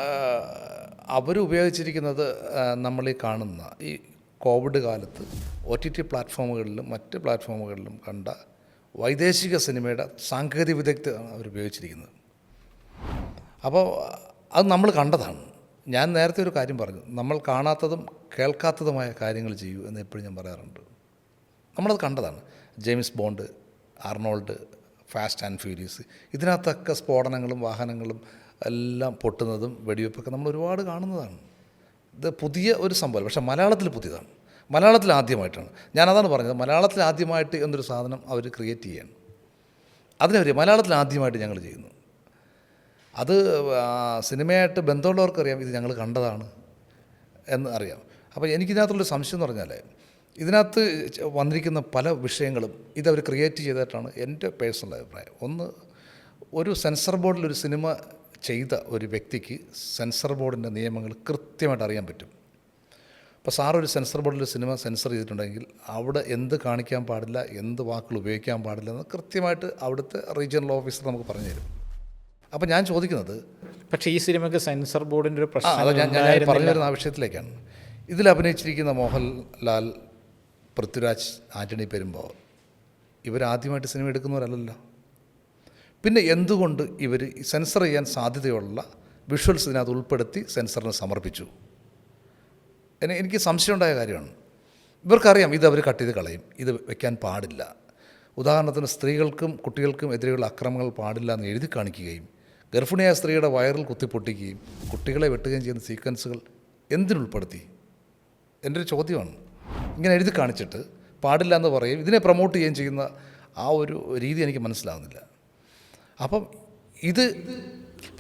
അവർ ഉപയോഗിച്ചിരിക്കുന്നത് നമ്മൾ ഈ കാണുന്ന ഈ കോവിഡ് കാലത്ത് ഒ ടി ടി പ്ലാറ്റ്ഫോമുകളിലും മറ്റ് പ്ലാറ്റ്ഫോമുകളിലും കണ്ട വൈദേശിക സിനിമയുടെ സാങ്കേതിക വിദഗ്ധമാണ് അവർ ഉപയോഗിച്ചിരിക്കുന്നത്. അപ്പോൾ അത് നമ്മൾ കണ്ടതാണ്. ഞാൻ നേരത്തെ ഒരു കാര്യം പറഞ്ഞു. നമ്മൾ കാണാത്തതും കേൾക്കാത്തതുമായ കാര്യങ്ങൾ ചെയ്യൂ എന്ന് എപ്പോഴും ഞാൻ പറയാറുണ്ട്. നമ്മളത് കണ്ടതാണ്. James Bond Arnold Fast and Furious. ഇതിനകത്തൊക്കെ സ്ഫോടനങ്ങളും വാഹനങ്ങളും എല്ലാം പൊട്ടുന്നതും വെടിവെപ്പൊക്കെ നമ്മൾ ഒരുപാട് കാണുന്നതാണ്. ഇത് പുതിയ ഒരു സംഭവം പക്ഷേ മലയാളത്തിൽ പുതിയതാണ്. മലയാളത്തിൽ ആദ്യമായിട്ടാണ്. ഞാനതാണ് പറഞ്ഞത് മലയാളത്തിൽ ആദ്യമായിട്ട് എന്നൊരു സാധനം അവർ ക്രിയേറ്റ് ചെയ്യാണ്. അതിനവർ മലയാളത്തിൽ ആദ്യമായിട്ട് ഞങ്ങൾ ചെയ്യുന്നു. അത് സിനിമയായിട്ട് ബന്ധമുള്ളവർക്കറിയാം ഇത് ഞങ്ങൾ കണ്ടതാണ് എന്ന് അറിയാം. അപ്പോൾ എനിക്കിതിനകത്തുള്ളൊരു സംശയം എന്ന് പറഞ്ഞാൽ ഇതിനകത്ത് വന്നിരിക്കുന്ന പല വിഷയങ്ങളും ഇതവർ ക്രിയേറ്റ് ചെയ്തിട്ടാണ് എന്റെ പേഴ്സണൽ അഭിപ്രായം. ഒന്ന് ഒരു സെൻസർ ബോർഡിൽ ഒരു സിനിമ ചെയ്ത ഒരു വ്യക്തിക്ക് സെൻസർ ബോർഡിന്റെ നിയമങ്ങൾ കൃത്യമായിട്ട് അറിയാൻ പറ്റും. അപ്പോൾ സാർ ഒരു സെൻസർ ബോർഡിൽ സിനിമ സെൻസർ ചെയ്തിട്ടുണ്ടെങ്കിൽ അവിടെ എന്ത് കാണിക്കാൻ പാടില്ല എന്ത് വാക്കുകൾ ഉപയോഗിക്കാൻ പാടില്ല എന്ന് കൃത്യമായിട്ട് അവിടുത്തെ റീജിയണൽ ഓഫീസർ നമുക്ക് പറഞ്ഞു തരും. അപ്പോൾ ഞാൻ ചോദിക്കുന്നത് പക്ഷേ ഈ സിനിമയ്ക്ക് സെൻസർ ബോർഡിന്റെ ഒരു പ്രശ്നം അത് ഞാൻ ഞാൻ പറഞ്ഞു വരുന്ന ആ വിഷയത്തിലേക്കാണ് ഇതിൽ അഭിനയിച്ചിരിക്കുന്ന മോഹൻലാൽ പൃഥ്വിരാജ് ആന്റണി പെരുമ്പോൾ ഇവരാദ്യമായിട്ട് സിനിമ എടുക്കുന്നവരല്ലല്ലോ. പിന്നെ എന്തുകൊണ്ട് ഇവർ സെൻസർ ചെയ്യാൻ സാധ്യതയുള്ള വിഷ്വൽസ് ഇതിനകത്ത് ഉൾപ്പെടുത്തി സെൻസറിന് സമർപ്പിച്ചു? എനിക്ക് സംശയമുണ്ടായ കാര്യമാണ്. ഇവർക്കറിയാം ഇത് അവർ കട്ട് ചെയ്ത് കളയും. ഇത് വെക്കാൻ പാടില്ല. ഉദാഹരണത്തിന് സ്ത്രീകൾക്കും കുട്ടികൾക്കും എതിരെയുള്ള അക്രമങ്ങൾ പാടില്ല എന്ന് എഴുതി കാണിക്കുകയും ഗർഭിണിയായ സ്ത്രീയുടെ വയറിൽ കുത്തിപ്പൊട്ടിക്കുകയും കുട്ടികളെ വെട്ടുകയും ചെയ്യുന്ന സീക്വൻസുകൾ എന്തിനുൾപ്പെടുത്തി? എന്റെ ഒരു ചോദ്യമാണ്. ഇങ്ങനെ എഴുതി കാണിച്ചിട്ട് പാടില്ല എന്ന് പറയും ഇതിനെ പ്രൊമോട്ട് ചെയ്യുകയും ചെയ്യുന്ന ആ ഒരു രീതി എനിക്ക് മനസ്സിലാവുന്നില്ല. അപ്പം ഇത്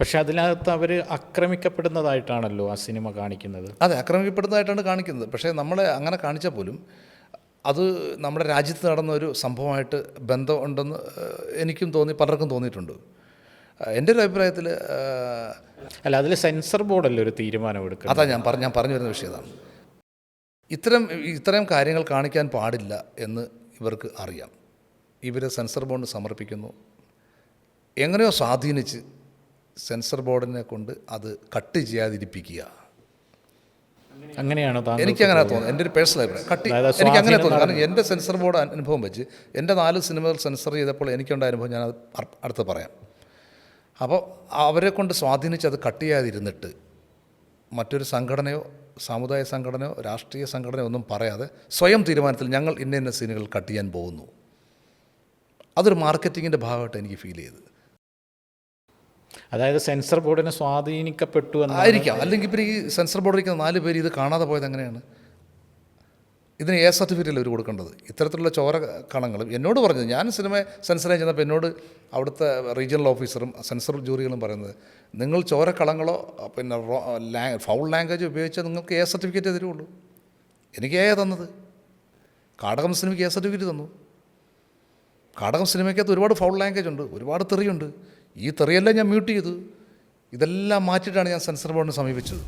പക്ഷെ അതിനകത്ത് അവർ ആക്രമിക്കപ്പെടുന്നതായിട്ടാണല്ലോ ആ സിനിമ കാണിക്കുന്നത്. അതെ ആക്രമിക്കപ്പെടുന്നതായിട്ടാണ് കാണിക്കുന്നത്. പക്ഷേ നമ്മളെ അങ്ങനെ കാണിച്ചാൽ പോലും അത് നമ്മുടെ രാജ്യത്ത് നടന്ന ഒരു സംഭവമായിട്ട് ബന്ധമുണ്ടെന്ന് എനിക്കും തോന്നി പലർക്കും തോന്നിയിട്ടുണ്ട്. എന്റെ ഒരു അഭിപ്രായത്തിൽ അല്ല അതിൽ സെൻസർ ബോർഡല്ലേ ഒരു തീരുമാനം എടുക്കുക അതാ ഞാൻ പറഞ്ഞു ഞാൻ പറഞ്ഞു വരുന്ന വിഷയതാണ് ഇത്തരം ഇത്തരം കാര്യങ്ങൾ കാണിക്കാൻ പാടില്ല എന്ന് ഇവർക്ക് അറിയാം. ഇവർ സെൻസർ ബോർഡ് സമർപ്പിക്കുന്നു. എങ്ങനെയോ സ്വാധീനിച്ച് സെൻസർ ബോർഡിനെ കൊണ്ട് അത് കട്ട് ചെയ്യാതിരിപ്പിക്കുക. അങ്ങനെയാണോ എനിക്ക് അങ്ങനെ തോന്നുന്നത്. എന്റെ ഒരു പേഴ്സണൽ അഭിപ്രായം. കട്ടി എനിക്ക് അങ്ങനെ തോന്നുന്നു കാരണം എന്റെ സെൻസർ ബോർഡ് അനുഭവം വെച്ച് എന്റെ നാല് സിനിമകൾ സെൻസർ ചെയ്തപ്പോൾ എനിക്കുണ്ടായ അനുഭവം ഞാൻ അടുത്ത് പറയാം. അപ്പോൾ അവരെ കൊണ്ട് സ്വാധീനിച്ച് അത് കട്ട് ചെയ്യാതിരുന്നിട്ട് മറ്റൊരു സംഘടനയോ സാമുദായ സംഘടനയോ രാഷ്ട്രീയ സംഘടനയോ ഒന്നും പറയാതെ സ്വയം തീരുമാനത്തിൽ ഞങ്ങൾ ഇന്ന ഇന്ന സീനുകൾ കട്ട് ചെയ്യാൻ പോകുന്നു. അതൊരു മാർക്കറ്റിങ്ങിന്റെ ഭാഗമായിട്ട് എനിക്ക് ഫീൽ ചെയ്ത്. അതായത് സെൻസർ ബോർഡിനെ സ്വാധീനിക്കപ്പെട്ടു എന്നായിരിക്കാം അല്ലെങ്കിൽ ഇപ്പം ഈ സെൻസർ ബോർഡിൽ ഇരിക്കുന്ന നാല് പേര് ഇത് കാണാതെ പോയത് എങ്ങനെയാണ്? ഇതിന് എ അല്ല അവർ കൊടുക്കേണ്ടത്? ഇത്തരത്തിലുള്ള ചോര കണങ്ങളും എന്നോട് പറഞ്ഞത്. ഞാൻ സിനിമ സെൻസർ ചെന്നപ്പോൾ എന്നോട് അവിടുത്തെ റീജിയണൽ ഓഫീസറും സെൻസർ ജൂറികളും പറയുന്നത് നിങ്ങൾ ചോര കളങ്ങളോ പിന്നെ ഫൗൾ ലാംഗ്വേജ് ഉപയോഗിച്ചാൽ നിങ്ങൾക്ക് എ സർട്ടിഫിക്കറ്റ് തരുള്ളൂ. എനിക്ക് എ തന്നത്. കാടകം സിനിമയ്ക്ക് എ സർട്ടിഫിക്കറ്റ് തന്നു. കാടകം സിനിമയ്ക്കകത്ത് ഒരുപാട് ഫൗൾ ലാംഗ്വേജ് ഉണ്ട് ഒരുപാട് തെറിയുണ്ട്. ഈ തെറിയെല്ലാം ഞാൻ മ്യൂട്ട് ചെയ്തു. ഇതെല്ലാം മാറ്റിയിട്ടാണ് ഞാൻ സെൻസർ ബോർഡിനെ സമീപിച്ചത്.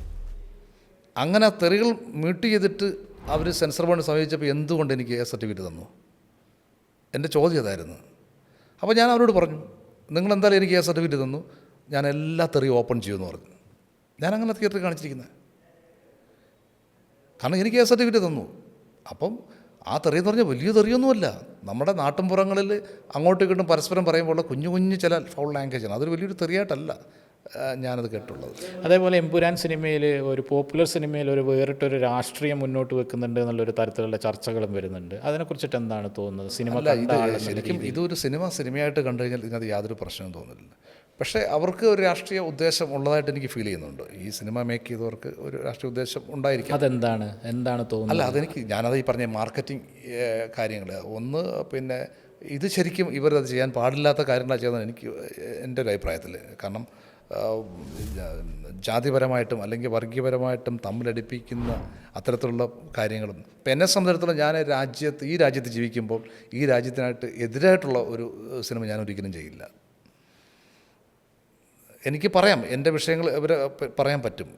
അങ്ങനെ തെറികൾ മ്യൂട്ട് ചെയ്തിട്ട് അവർ സെൻസർ ബോർഡിനെ സമീപിച്ചപ്പോൾ എന്തുകൊണ്ട് എനിക്ക് എ സർട്ടിഫിക്കറ്റ് തന്നു? എന്റെ ചോദ്യം അതായിരുന്നു. അപ്പോൾ ഞാൻ അവരോട് പറഞ്ഞു നിങ്ങൾ എന്തായാലും എനിക്ക് എ സർട്ടിഫിക്കറ്റ് തന്നു. ഞാൻ എല്ലാ തെറിയും ഓപ്പൺ ചെയ്യുമെന്ന് പറഞ്ഞു. ഞാൻ അങ്ങനെ തിയേറ്ററിൽ കാണിച്ചിരിക്കുന്നത്. കാരണം എനിക്ക് എ സർട്ടിഫിക്കറ്റ് തന്നു. അപ്പം ആ തെറി എന്ന് പറഞ്ഞാൽ വലിയ തെറിയൊന്നുമല്ല. നമ്മുടെ നാട്ടിൻപുറങ്ങളിൽ അങ്ങോട്ടും ഇങ്ങോട്ടും പരസ്പരം പറയുമ്പോൾ കുഞ്ഞു കുഞ്ഞു ചില ഫൗൾ ലാംഗ്വേജാണ് അതൊരു വലിയൊരു തെറിയായിട്ടല്ല ഞാനത് കേട്ടുള്ളത് അതേപോലെ എമ്പുരാൻ സിനിമയിൽ ഒരു പോപ്പുലർ സിനിമയിൽ ഒരു വേറിട്ടൊരു രാഷ്ട്രീയം മുന്നോട്ട് വെക്കുന്നുണ്ട് എന്നുള്ളൊരു തരത്തിലുള്ള ചർച്ചകളും വരുന്നുണ്ട്. അതിനെക്കുറിച്ചിട്ട് എന്താണ് തോന്നുന്നത്? സിനിമ ശരിക്കും ഇതൊരു സിനിമ സിനിമയായിട്ട് കണ്ടു കഴിഞ്ഞാൽ ഇതിനകത്ത് യാതൊരു പ്രശ്നവും തോന്നുന്നില്ല പക്ഷേ അവർക്ക് ഒരു രാഷ്ട്രീയ ഉദ്ദേശം ഉള്ളതായിട്ട് എനിക്ക് ഫീൽ ചെയ്യുന്നുണ്ട്. ഈ സിനിമ മേക്ക് ചെയ്തവർക്ക് ഒരു രാഷ്ട്രീയ ഉദ്ദേശം ഉണ്ടായിരിക്കും. അതെന്താണ്? എന്താണ് തോന്നുന്നത്? അല്ല അതെനിക്ക് ഞാനത് ഈ പറഞ്ഞ മാർക്കറ്റിംഗ് കാര്യങ്ങൾ ഒന്ന് പിന്നെ ഇത് ശരിക്കും ഇവരത് ചെയ്യാൻ പാടില്ലാത്ത കാര്യങ്ങളാണ് ചെയ്യുന്നത് എനിക്ക് എന്റെ ഒരു അഭിപ്രായത്തിൽ കാരണം ജാതിപരമായിട്ടും അല്ലെങ്കിൽ വർഗീയപരമായിട്ടും തമ്മിലടിപ്പിക്കുന്ന അത്തരത്തിലുള്ള കാര്യങ്ങളും. ഇപ്പം എന്നെ സംബന്ധിച്ചിടത്തോളം ഞാൻ രാജ്യത്ത് ഈ രാജ്യത്ത് ജീവിക്കുമ്പോൾ ഈ രാജ്യത്തിനായിട്ട് എതിരായിട്ടുള്ള ഒരു സിനിമ ഞാൻ ഒരിക്കലും ചെയ്യില്ല. എനിക്ക് പറയാം എന്റെ വിഷയങ്ങൾ ഇവർ പറയാൻ പറ്റും.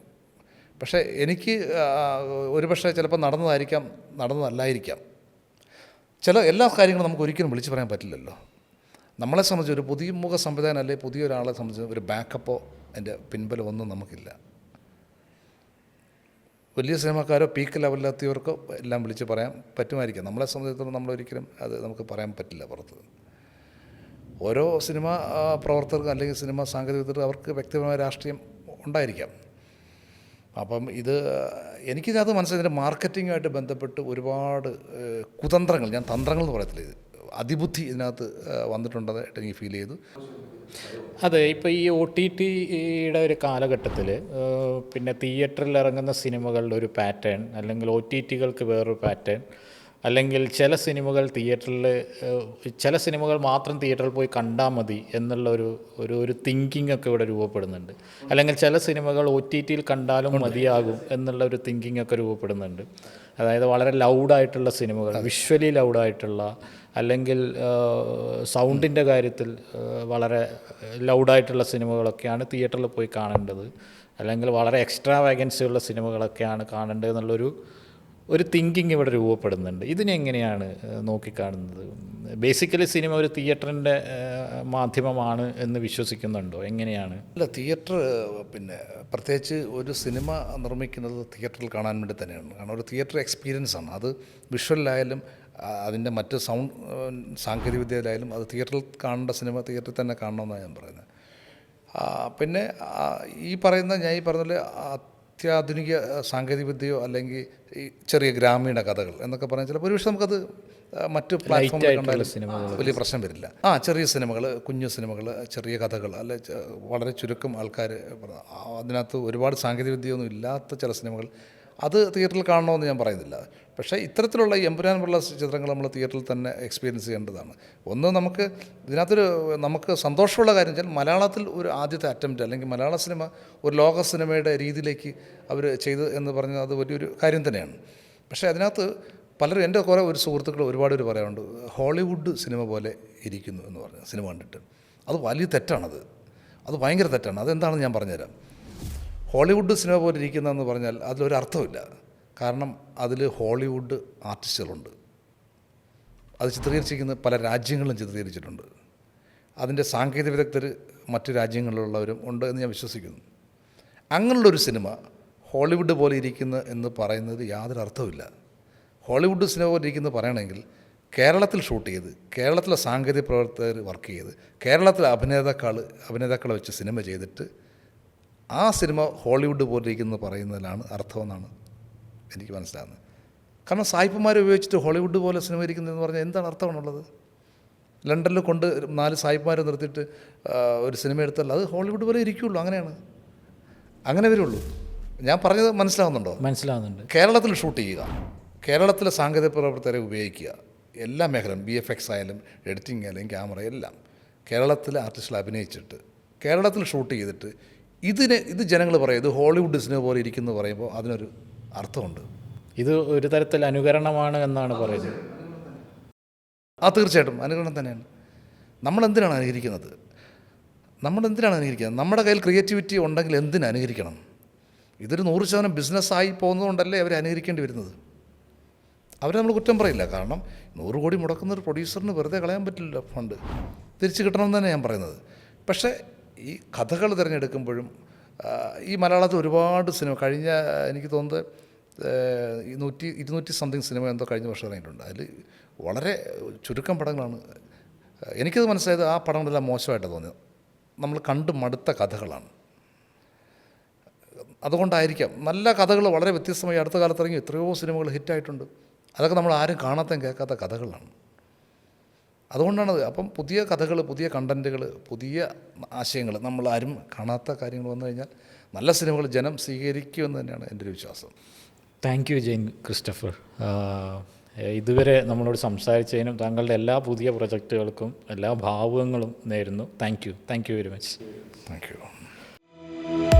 പക്ഷേ എനിക്ക് ഒരുപക്ഷെ ഒരു പക്ഷേ ചിലപ്പോൾ നടന്നതായിരിക്കാം നടന്നതല്ലായിരിക്കാം. ചില എല്ലാ കാര്യങ്ങളും നമുക്ക് ഒരിക്കലും വിളിച്ചു പറയാൻ പറ്റില്ലല്ലോ. നമ്മളെ സംബന്ധിച്ച് ഒരു പുതിയ മുഖ സംവിധാനം അല്ലെങ്കിൽ പുതിയ ഒരാളെ സംബന്ധിച്ച് ഒരു ബാക്കപ്പോ അതിന്റെ പിൻബലം ഒന്നും നമുക്കില്ല. വലിയ സിനിമക്കാരോ പീക്ക് ലെവലിലെത്തിയവർക്കോ എല്ലാം വിളിച്ച് പറയാൻ പറ്റുമായിരിക്കാം. നമ്മളെ സംബന്ധിച്ചിടത്തോളം നമ്മളൊരിക്കലും അത് നമുക്ക് പറയാൻ പറ്റില്ല പുറത്ത്. ഓരോ സിനിമ പ്രവർത്തകർക്ക് അല്ലെങ്കിൽ സിനിമ സാങ്കേതികത്തിൽ അവർക്ക് വ്യക്തിപരമായ രാഷ്ട്രീയം ഉണ്ടായിരിക്കാം. അപ്പം ഇത് എനിക്കിതിനകത്ത് മനസ്സിലായി മാർക്കറ്റിങ്ങുമായിട്ട് ബന്ധപ്പെട്ട് ഒരുപാട് കുതന്ത്രങ്ങൾ ഞാൻ തന്ത്രങ്ങൾ എന്ന് പറയത്തില്ല ഇത് അതിബുദ്ധി ഇതിനകത്ത് വന്നിട്ടുണ്ടെന്നായിട്ട് എനിക്ക് ഫീൽ ചെയ്തു. അതെ ഇപ്പോൾ ഈ ഒ ടി ടിയുടെ ഒരു കാലഘട്ടത്തിൽ പിന്നെ തിയേറ്ററിൽ ഇറങ്ങുന്ന സിനിമകളുടെ ഒരു പാറ്റേൺ അല്ലെങ്കിൽ ഒ ടി ടികൾക്ക് വേറൊരു പാറ്റേൺ അല്ലെങ്കിൽ ചില സിനിമകൾ തിയേറ്ററിൽ ചില സിനിമകൾ മാത്രം തിയേറ്ററിൽ പോയി കണ്ടാൽ മതി എന്നുള്ള ഒരു ഒരു ഒരു തിങ്കിങ് ഒക്കെ ഇവിടെ രൂപപ്പെടുന്നുണ്ട്. അല്ലെങ്കിൽ ചില സിനിമകൾ ഒ ടി ടിയിൽ കണ്ടാലും മതിയാകും എന്നുള്ള ഒരു തിങ്കിങ് ഒക്കെ രൂപപ്പെടുന്നുണ്ട്. അതായത് വളരെ ലൗഡായിട്ടുള്ള സിനിമകൾ വിഷ്വലി ലൗഡായിട്ടുള്ള അല്ലെങ്കിൽ സൗണ്ടിന്റെ കാര്യത്തിൽ വളരെ ലൗഡായിട്ടുള്ള സിനിമകളൊക്കെയാണ് തിയേറ്ററിൽ പോയി കാണേണ്ടത്. അല്ലെങ്കിൽ വളരെ എക്സ്ട്രാ വേഗൻസി ഉള്ള സിനിമകളൊക്കെയാണ് കാണേണ്ടത് എന്നുള്ളൊരു ഒരു തിങ്കിങ് ഇവിടെ രൂപപ്പെടുന്നുണ്ട്. ഇതിനെങ്ങനെയാണ് നോക്കിക്കാണുന്നത്? ബേസിക്കലി സിനിമ ഒരു തിയേറ്ററിന്റെ മാധ്യമമാണ് എന്ന് വിശ്വസിക്കുന്നുണ്ടോ? എങ്ങനെയാണ്? അല്ല തിയേറ്റർ പിന്നെ പ്രത്യേകിച്ച് ഒരു സിനിമ നിർമ്മിക്കുന്നത് തിയേറ്ററിൽ കാണാൻ വേണ്ടി തന്നെയാണ്. കാരണം ഒരു തിയേറ്റർ എക്സ്പീരിയൻസ് ആണ്. അത് വിഷ്വലിലായാലും അതിന്റെ മറ്റ് സൗണ്ട് സാങ്കേതികവിദ്യയിലായാലും അത് തിയേറ്ററിൽ കാണേണ്ട സിനിമ തിയേറ്ററിൽ തന്നെ കാണണമെന്നാണ് ഞാൻ പറയുന്നത്. പിന്നെ ഈ പറയുന്ന ഞാൻ ഈ പറഞ്ഞ പോലെ അത്യാധുനിക സാങ്കേതികവിദ്യയോ അല്ലെങ്കിൽ ഈ ചെറിയ ഗ്രാമീണ കഥകൾ എന്നൊക്കെ പറഞ്ഞാൽ ചിലപ്പോൾ ഒരുപക്ഷെ നമുക്കത് മറ്റു പ്ലാറ്റ്ഫോമിൽ വലിയ പ്രശ്നം വരില്ല. ആ ചെറിയ സിനിമകൾ കുഞ്ഞു സിനിമകൾ ചെറിയ കഥകൾ അല്ലെ വളരെ ചുരുക്കം ആൾക്കാർ അതിനകത്ത് ഒരുപാട് സാങ്കേതികവിദ്യയൊന്നും ഇല്ലാത്ത ചില സിനിമകൾ അത് തിയേറ്ററിൽ കാണണമെന്ന് ഞാൻ പറയുന്നില്ല. പക്ഷേ ഇത്തരത്തിലുള്ള എമ്പുരാൻ പോലുള്ള ചിത്രങ്ങൾ നമ്മൾ തിയേറ്ററിൽ തന്നെ എക്സ്പീരിയൻസ് ചെയ്യേണ്ടതാണ്. ഒന്ന് നമുക്ക് ഇതിനകത്തൊരു നമുക്ക് സന്തോഷമുള്ള കാര്യം വെച്ചാൽ മലയാളത്തിൽ ഒരു ആദ്യത്തെ അറ്റംപ്റ്റ് അല്ലെങ്കിൽ മലയാള സിനിമ ഒരു ലോക സിനിമയുടെ രീതിയിലേക്ക് അവർ ചെയ്തു എന്ന് പറഞ്ഞാൽ അത് വലിയൊരു കാര്യം തന്നെയാണ്. പക്ഷേ അതിനകത്ത് പലരും എന്റെ കുറേ ഒരു സുഹൃത്തുക്കൾ ഒരുപാട് പേര് പറയാറുണ്ട് ഹോളിവുഡ് സിനിമ പോലെ ഇരിക്കുന്നു എന്ന് പറഞ്ഞു സിനിമ കണ്ടിട്ട്. അത് വലിയ തെറ്റാണത്. അത് ഭയങ്കര തെറ്റാണ്. അതെന്താണെന്ന് ഞാൻ പറഞ്ഞുതരാം. ഹോളിവുഡ് സിനിമ പോലെ ഇരിക്കുന്നതെന്ന് പറഞ്ഞാൽ അതിലൊരു അർത്ഥമില്ല. കാരണം അതിൽ ഹോളിവുഡ് ആർട്ടിസ്റ്റുകളുണ്ട്. അത് ചിത്രീകരിച്ചിരിക്കുന്ന പല രാജ്യങ്ങളും ചിത്രീകരിച്ചിട്ടുണ്ട്. അതിന്റെ സാങ്കേതിക വിദഗ്ധർ മറ്റു രാജ്യങ്ങളിലുള്ളവരും ഉണ്ട് എന്ന് ഞാൻ വിശ്വസിക്കുന്നു. അങ്ങനെയുള്ളൊരു സിനിമ ഹോളിവുഡ് പോലെ ഇരിക്കുന്നു എന്ന് പറയുന്നത് യാതൊരു അർത്ഥവുമില്ല. ഹോളിവുഡ് സിനിമ പോലെ ഇരിക്കുന്നു പറയണമെങ്കിൽ കേരളത്തിൽ ഷൂട്ട് ചെയ്ത് കേരളത്തിലെ സാങ്കേതിക പ്രവർത്തകർ വർക്ക് ചെയ്ത് കേരളത്തിലെ അഭിനേതാക്കൾ അഭിനേതാക്കളെ വെച്ച് സിനിമ ചെയ്തിട്ട് ആ സിനിമ ഹോളിവുഡ് പോലെ ഇരിക്കുന്നു പറയുന്നതിലാണ് അർത്ഥമെന്നാണ് എനിക്ക് മനസ്സിലാകുന്നത്. കാരണം സായിപ്പുമാരെ ഉപയോഗിച്ചിട്ട് ഹോളിവുഡ് പോലെ സിനിമ ഇരിക്കുന്നതെന്ന് പറഞ്ഞാൽ എന്താണ് അർത്ഥമാണുള്ളത്? ലണ്ടനിൽ കൊണ്ട് നാല് സായിപ്പന്മാരെ നിർത്തിയിട്ട് ഒരു സിനിമ എടുത്താൽ അത് ഹോളിവുഡ് പോലെ ഇരിക്കുള്ളൂ അങ്ങനെയാണ്. അങ്ങനെ വരുള്ളൂ. ഞാൻ പറഞ്ഞത് മനസ്സിലാവുന്നുണ്ടോ? മനസ്സിലാവുന്നുണ്ട്. കേരളത്തിൽ ഷൂട്ട് ചെയ്യുക കേരളത്തിലെ സാങ്കേതിക പ്രവർത്തകരെ ഉപയോഗിക്കുക എല്ലാ മേഖലയും ബി എഫ് എക്സ് ആയാലും എഡിറ്റിംഗ് ആയാലും ക്യാമറ എല്ലാം കേരളത്തിലെ ആർട്ടിസ്റ്റുകൾ അഭിനയിച്ചിട്ട് കേരളത്തിൽ ഷൂട്ട് ചെയ്തിട്ട് ഇതിന് ഇത് ജനങ്ങൾ പറയും ഇത് ഹോളിവുഡ് സിനിമ പോലെ ഇരിക്കുന്നു പറയുമ്പോൾ അതിനൊരു അർത്ഥമുണ്ട്. ഇത് ഒരു തരത്തിൽ അനുകരണമാണ് എന്നാണ് പറയുന്നത്. ആ തീർച്ചയായിട്ടും. അനുകരണം തന്നെയാണ്. നമ്മൾ എന്തിനാണ് അനുകരിക്കുന്നത്? നമ്മൾ എന്തിനാണ് അനുകരിക്കുന്നത്? നമ്മുടെ കയ്യിൽ ക്രിയേറ്റിവിറ്റി ഉണ്ടെങ്കിൽ എന്തിനു അനുകരിക്കണം? ഇതൊരു നൂറ് ശതമാനം ബിസിനസ്സായി പോകുന്നതുകൊണ്ടല്ലേ അവർ അനുകരിക്കേണ്ടി വരുന്നത്? അവരെ നമ്മൾ കുറ്റം പറയില്ല. കാരണം നൂറ് കോടി മുടക്കുന്ന ഒരു പ്രൊഡ്യൂസറിന് വെറുതെ കളയാൻ പറ്റില്ല ഫണ്ട്. തിരിച്ചു കിട്ടണമെന്ന് തന്നെ ഞാൻ പറയുന്നത്. പക്ഷേ ഈ കഥകൾ തിരഞ്ഞെടുക്കുമ്പോഴും ഈ മലയാളത്തിൽ ഒരുപാട് സിനിമ കഴിഞ്ഞ എനിക്ക് തോന്നുന്നത് നൂറ്റി ഇരുന്നൂറ്റി സംതിങ് സിനിമ എന്തോ കഴിഞ്ഞ വർഷം ഇറങ്ങിയിട്ടുണ്ട്. അതിൽ വളരെ ചുരുക്കം പടങ്ങളാണ്. എനിക്കത് മനസ്സിലായത് ആ പടങ്ങളെല്ലാം മോശമായിട്ട് തോന്നിയത്. നമ്മൾ കണ്ട് മടുത്ത കഥകളാണ്. അതുകൊണ്ടായിരിക്കാം. നല്ല കഥകൾ വളരെ വ്യത്യസ്തമായി അടുത്ത കാലത്ത് ഇറങ്ങി എത്രയോ സിനിമകൾ ഹിറ്റായിട്ടുണ്ട്. അതൊക്കെ നമ്മൾ ആരും കാണാത്ത കേൾക്കാത്ത കഥകളാണ്. അതുകൊണ്ടാണത്. അപ്പം പുതിയ കഥകൾ പുതിയ കണ്ടന്റുകൾ പുതിയ ആശയങ്ങൾ നമ്മൾ ആരും കാണാത്ത കാര്യങ്ങൾ വന്നു കഴിഞ്ഞാൽ നല്ല സിനിമകൾ ജനം സ്വീകരിക്കുമെന്ന് തന്നെയാണ് എന്റെ ഒരു വിശ്വാസം. Thank you Jain Christopher. ഇതുവരെ നമ്മളോട് സംസാരിച്ചതിനും താങ്കളുടെ എല്ലാ പുതിയ പ്രൊജക്റ്റുകൾക്കും എല്ലാ ഭാവങ്ങളും നേരുന്നു. Thank you thank you very much thank you